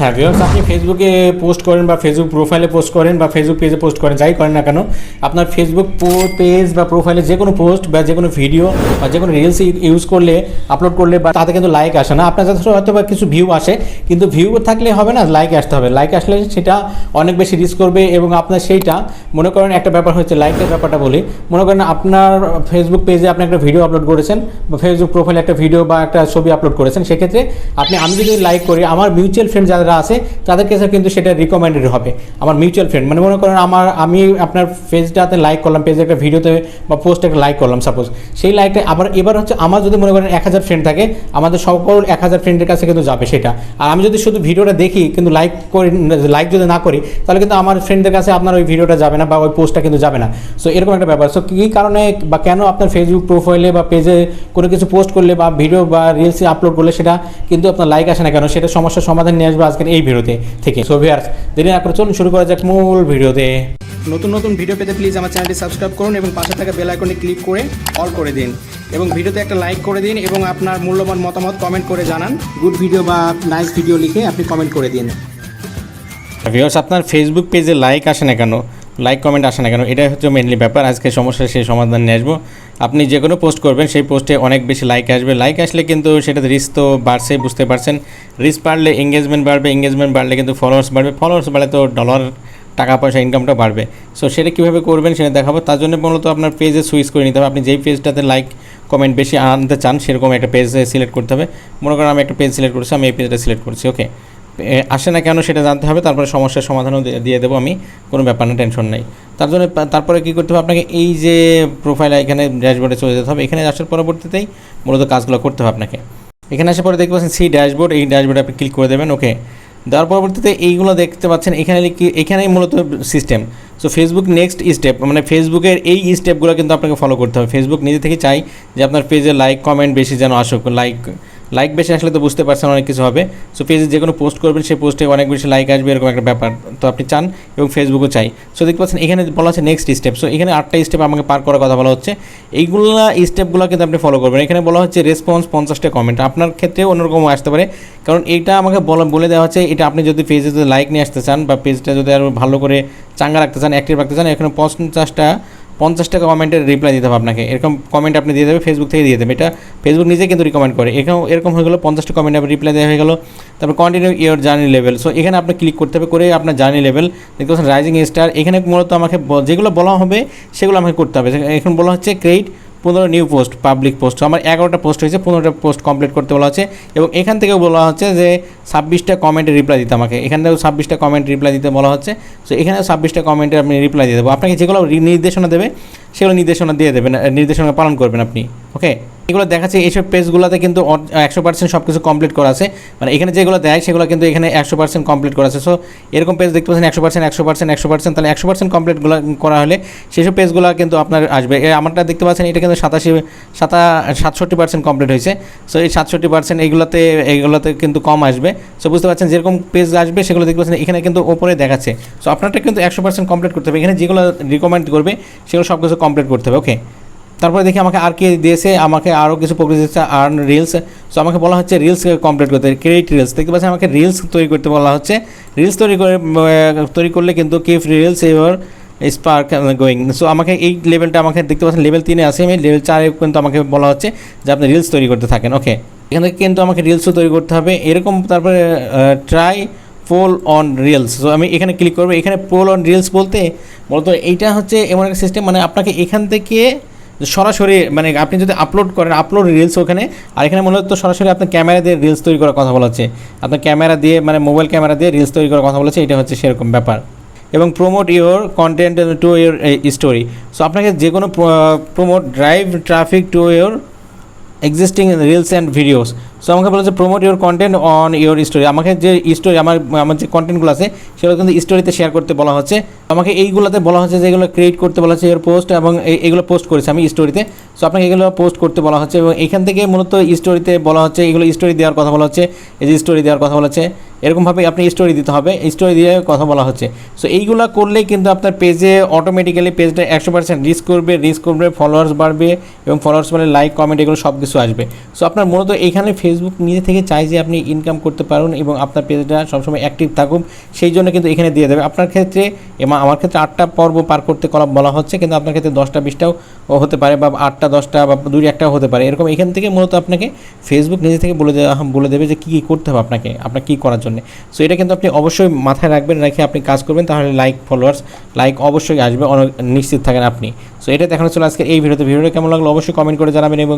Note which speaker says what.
Speaker 1: হ্যাঁ ভিউয়ার্স আপনি ফেসবুকে পোস্ট করেন বা ফেসবুক প্রোফাইলে পোস্ট করেন বা ফেসবুক পেজে পোস্ট করেন, যাই করেন না কেন, আপনার ফেসবুক পেজ বা প্রোফাইলে যে কোনো পোস্ট বা যে কোনো ভিডিও বা যে কোনো রিলস ইউজ করলে আপলোড করলে বা তাতে কিন্তু লাইক আসে না। আপনার যথেষ্ট হয়তো বা কিছু ভিউ আসে, কিন্তু ভিউ থাকলে হবে না লাইক আসতে হবে। লাইক আসলে সেটা অনেক বেশি রিস্ক করবে এবং আপনার সেইটা, মনে করেন একটা ব্যাপার হচ্ছে লাইকের ব্যাপারটা বলি, মনে করেন আপনার ফেসবুক পেজে আপনি একটা ভিডিও আপলোড করেছেন বা ফেসবুক প্রোফাইলে একটা ভিডিও বা একটা ছবি আপলোড করেছেন, সেক্ষেত্রে আপনি, আমি যদি লাইক করি, আমার মিউচুয়াল ফ্রেন্ড যারা আছে তাদের কাছে কিন্তু সেটা রিকমেন্ডেড হবে। আমার মিউচুয়াল ফ্রেন্ড মানে মনে করেন আমার, আমি আপনার পেজটাতে লাইক করলাম পেজে একটা ভিডিওতে বা পোস্টে একটা লাইক করলাম সাপোজ সেই লাইকটা আবার এবার হচ্ছে আমার যদি মনে করেন এক হাজার ফ্রেন্ড থাকে, আমাদের সকল এক হাজার ফ্রেন্ডের কাছে কিন্তু যাবে সেটা। আর আমি যদি শুধু ভিডিওটা দেখি, কিন্তু লাইক করি লাইক যদি না করি, তাহলে কিন্তু আমার ফ্রেন্ডদের কাছে আপনার ওই ভিডিওটা যাবে না বা ওই পোস্টটা কিন্তু যাবে না। সো এরকম একটা ব্যাপার। সো কী কারণে বা কেন আপনার ফেসবুক প্রোফাইলে বা পেজে কোনো কিছু পোস্ট করলে বা ভিডিও বা রিলসে আপলোড করলে সেটা কিন্তু আপনার লাইক আসে না কেন? সেটা সমস্যার সমাধান নিয়ে আসবে আজকের এই ভিডিওতে থেকে। সো ভিয়ার্স দেরি না করে চলুন শুরু করা যাক মূল ভিডিওতে। নতুন নতুন ভিডিও পেতে প্লিজ আমার চ্যানেলটি সাবস্ক্রাইব করুন এবং পাশে থাকা বেল আইকনে ক্লিক করে অল করে দিন। এবং ভিডিওতে একটা লাইক করে দিন এবং আপনার মূল্যবান মতামত কমেন্ট করে জানান। গুড ভিডিও বা নাইস ভিডিও লিখে আপনি কমেন্ট করে দিন। ভিউয়ার্স আপনার ফেসবুক পেজে লাইক আসে না কেন? লাইক কমেন্ট আসে না কেন? এটাই হচ্ছে মেনলি ব্যাপার। আজকে সমস্যার সেই সমাধান নিয়ে আসব। আপনি যে কোনো পোস্ট করবেন, সেই পোস্টে অনেক বেশি লাইক আসবে। লাইক আসলে কিন্তু সেটাতে রিস্ক তো বাড়ছে বুঝতে পারছেন? রিস্ক বাড়লে এঙ্গেজমেন্ট বাড়বে এঙ্গেজমেন্ট বাড়লে কিন্তু ফলোয়ার্স বাড়বে। ফলোয়ার্স বাড়লে তো ডলার টাকা, পয়সা ইনকামটা বাড়বে। সো সেটা কীভাবে করবেন সেটা দেখাবো। তার জন্য মূলত আপনার পেজে সুইচ করে নিতে হবে। আপনি যেই পেজটাতে লাইক কমেন্ট বেশি আনতে চান, সেরকম একটা পেজ সিলেক্ট করতে হবে। মনে করেন আমি একটা পেজ সিলেক্ট করছি, আমি এই পেজটা সিলেক্ট করছি। ওকে আসে না কেন সেটা জানতে হবে, তারপরে সমস্যার সমাধানও দিয়ে- দেবো আমি, কোনো ব্যাপার না, টেনশন নেই। তার জন্য তারপরে কী করতে হবে, আপনাকে এই যে প্রোফাইল এখানে ড্যাশবোর্ডে চলে যেতে হবে, এখানে আসার পরবর্তীতেই মূলত কাজগুলো করতে হবে আপনাকে। এখানে আসার পরে দেখতে পাচ্ছেন সি ড্যাশবোর্ড এই ড্যাশবোর্ডে আপনি ক্লিক করে দেবেন ওকে দেওয়ার পরবর্তীতে এইগুলো দেখতে পাচ্ছেন, এখানে এখানেই মূলত system so Facebook next step মানে ফেসবুকের এই স্টেপগুলো কিন্তু আপনাকে ফলো করতে হবে। ফেসবুক নিজে থেকে চাই যে আপনার পেজে লাইক কমেন্ট বেশি যেন আসুক লাইক লাইক বেশি আসলে তো বুঝতে পারছেন, অনেক কিছু হবে। সো পেজে যে কোনো পোস্ট করবেন, সেই পোস্টে অনেক বেশি লাইক আসবে, এরকম একটা ব্যাপার। তো আপনি চান এবং ফেসবুকও চাই। সো দেখতে পাচ্ছেন, এখানে বলা হচ্ছে নেক্সট স্টেপ সো এখানে আটটা স্টেপ আমাকে পার করার কথা বলা হচ্ছে। এইগুলো স্টেপগুলো কিন্তু আপনি ফলো করবেন। এখানে বলা হচ্ছে রেসপন্স পঞ্চাশটা কমেন্ট আপনার ক্ষেত্রে অন্যরকম আসতে পারে। কারণ এইটা আমাকে বলে দেওয়া হচ্ছে, এটা আপনি যদি পেজে যদি লাইক নিয়ে আসতে চান বা পেজটা যদি আরও ভালো করে চাঙ্গা রাখতে চান অ্যাক্টিভ রাখতে চান, এখানে পঞ্চাশটা পঞ্চাশ টাকা কমেন্টের রিপ্লাই দিতে হবে আপনাকে। এরকম কমেন্ট আপনি দিয়ে দেবে ফেসবুক থেকে দিয়ে দেবে। এটা ফেসবুক নিজে কিন্তু রিকমেন্ড করে। এরকম এরকম হয়ে গেলো পঞ্চাশটা কমেন্ট আপনি রিপ্লাই দেওয়া হয়ে গেলো। তারপর continue your journey level so এখানে আপনি ক্লিক করতে হবে করে আপনার জার্নি লেভেল দেখতে পাচ্ছেন রাইজিং স্টার এখানে মূলত আমাকে যেগুলো বলা হবে, সেগুলো আমাকে করতে হবে। এখন বলা হচ্ছে ক্রেডিট পনেরো নিউ পোস্ট পাবলিক পোস্ট আমার এগারোটা পোস্ট হয়েছে, পনেরোটা পোস্ট কমপ্লিট করতে বলা হচ্ছে। এবং এখান থেকেও বলা হচ্ছে যে ছাব্বিশটা কমেন্টে রিপ্লাই দিতে আমাকে। এখান থেকেও ছাব্বিশটা কমেন্ট রিপ্লাই দিতে বলা হচ্ছে। সো এখানে ছাব্বিশটা কমেন্টে আপনি রিপ্লাই দিয়ে দেবো। আপনাকে যেগুলো নির্দেশনা দেবে, সেগুলো নির্দেশনা দিয়ে দেবেন, নির্দেশনা পালন করবেন আপনি ওকে এগুলো দেখাচ্ছে এইসব পেজগুলোতে কিন্তু একশো পার্সেন্ট সব কিছু কমপ্লিট করা আছে। মানে এখানে যেগুলো দেয়, সেগুলো কিন্তু এখানে একশো পার্সেন্ট কমপ্লিট করা আছে। সো এরকম পেজ দেখতে পাচ্ছেন, একশো পার্সেন্ট একশো পার্সেন্ট একশো পার্সেন্ট তাহলে একশো পার্সেন্ট কমপ্লিটগুলো করা হলে সেসব পেজগুলো কিন্তু আপনার আসবে। আমারটা দেখতে পাচ্ছেন, এটা কিন্তু সাতাশি, সাতা, সাতষট্টি পার্সেন্ট কমপ্লিট হয়েছে। সো এই সাতষট্টি পার্সেন্ট এইগুলোতে এইগুলোতে কিন্তু কম আসবে। সো বুঝতে পারছেন, যেরকম পেজ আসবে, সেগুলো দেখতে পাচ্ছেন, এখানে কিন্তু ওপরে দেখাচ্ছে। সো আপনারটা কিন্তু একশো পার্সেন্ট কমপ্লিট করতে হবে। এখানে যেগুলো রিকমেন্ড করবে, সেগুলো সব কিছু কমপ্লিট করতে হবে ওকে তারপরে দেখি আমাকে আর কি দিয়েছে, আমাকে আরও কিছু প্রোগ্রেস দিচ্ছে আর্ন রিলস সো আমাকে বলা হচ্ছে রিলস কমপ্লিট করতে ক্রিয়েট রিলস দেখতে পাচ্ছেন আমাকে রিলস তৈরি করতে বলা হচ্ছে। রিলস তৈরি করে তৈরি করলে কিন্তু কিফ রিলস এবার স্পার্ক গোয়িং সো আমাকে এই লেভেলটা আমাকে দেখতে পাচ্ছেন লেভেল তিনে আছে আমি লেভেল চারে কিন্তু আমাকে বলা হচ্ছে যে আপনি রিলস তৈরি করতে থাকেন। ওকে এখান থেকে কিন্তু আমাকে রিলসও তৈরি করতে হবে। এরকম তারপরে try poll on reels so আমি এখানে ক্লিক করব। এখানে পোল অন রিলস বলতে মূলত এইটা হচ্ছে এমন একটা সিস্টেম মানে আপনাকে এখান থেকে সরাসরি মানে আপনি যদি আপলোড করেন আপলোড রিলস ওখানে, আর এখানে মূলত সরাসরি আপনার ক্যামেরা দিয়ে রিলস তৈরি করার কথা বলা হচ্ছে। আপনার ক্যামেরা দিয়ে মানে মোবাইল ক্যামেরা দিয়ে রিলস তৈরি করার কথা বলেছে এটা হচ্ছে সেরকম ব্যাপার। এবং promote your content to your story so আপনাকে যে কোনো promote drive traffic to your existing reels and videos so আমাকে বলেছে promote your content on your story আমাকে যে স্টোরি আমার আমার যে কন্টেন্টগুলো আছে, সেগুলো কিন্তু স্টোরিতে শেয়ার করতে বলা হচ্ছে। আমাকে এইগুলোতে বলা হচ্ছে যে, এগুলো ক্রিয়েট করতে বলা হচ্ছে, এর পোস্ট এবং এগুলো পোস্ট করেছে আমি স্টোরিতে সো আপনাকে এগুলো পোস্ট করতে বলা হচ্ছে এবং এখান থেকে মূলত স্টোরিতে বলা হচ্ছে, এগুলো স্টোরি দেওয়ার কথা বলা হচ্ছে, এই যে স্টোরি দেওয়ার কথা বলা হচ্ছে। এরকমভাবে আপনি স্টোরি দিতে হবে। স্টোরি দিয়ে কথা বলা হচ্ছে। সো এইগুলো করলেই কিন্তু আপনার পেজে অটোমেটিক্যালি পেজটা একশো পার্সেন্ট রিস্ক করবে রিস্ক করবে ফলোয়ার্স বাড়বে এবং ফলোয়ার্স মানে লাইক কমেন্ট এগুলো সব কিছু আসবে। সো আপনার মূলত এইখানে ফেস ফেসবুক নিজে থেকে চাই যে আপনি ইনকাম করতে পারুন এবং আপনার পেজটা সবসময় অ্যাক্টিভ থাকুক, সেই জন্য কিন্তু এখানে দিয়ে দেবে। আপনার ক্ষেত্রে এবং আমার ক্ষেত্রে আটটা পর্ব পার করতে বলা হচ্ছে, কিন্তু আপনার ক্ষেত্রে দশটা, বিশটাও হতে পারে বা আটটা, দশটা বা দুই একটাও হতে পারে। এরকম এখান থেকে মূলত আপনাকে ফেসবুক নিজে থেকে বলে দেওয়া বলে দেবে যে কী কী করতে হবে আপনাকে, আপনার কী করার জন্য। সো এটা কিন্তু আপনি অবশ্যই মাথায় রাখবেন, রেখে আপনি কাজ করবেন, তাহলে লাইক ফলোয়ার্স লাইক অবশ্যই আসবে, অনেক নিশ্চিত থাকেন আপনি। সো এটা দেখানো ছিল আজকে এই ভিডিওতে। ভিডিওটা কেমন লাগল অবশ্যই কমেন্ট করে জানাবেন এবং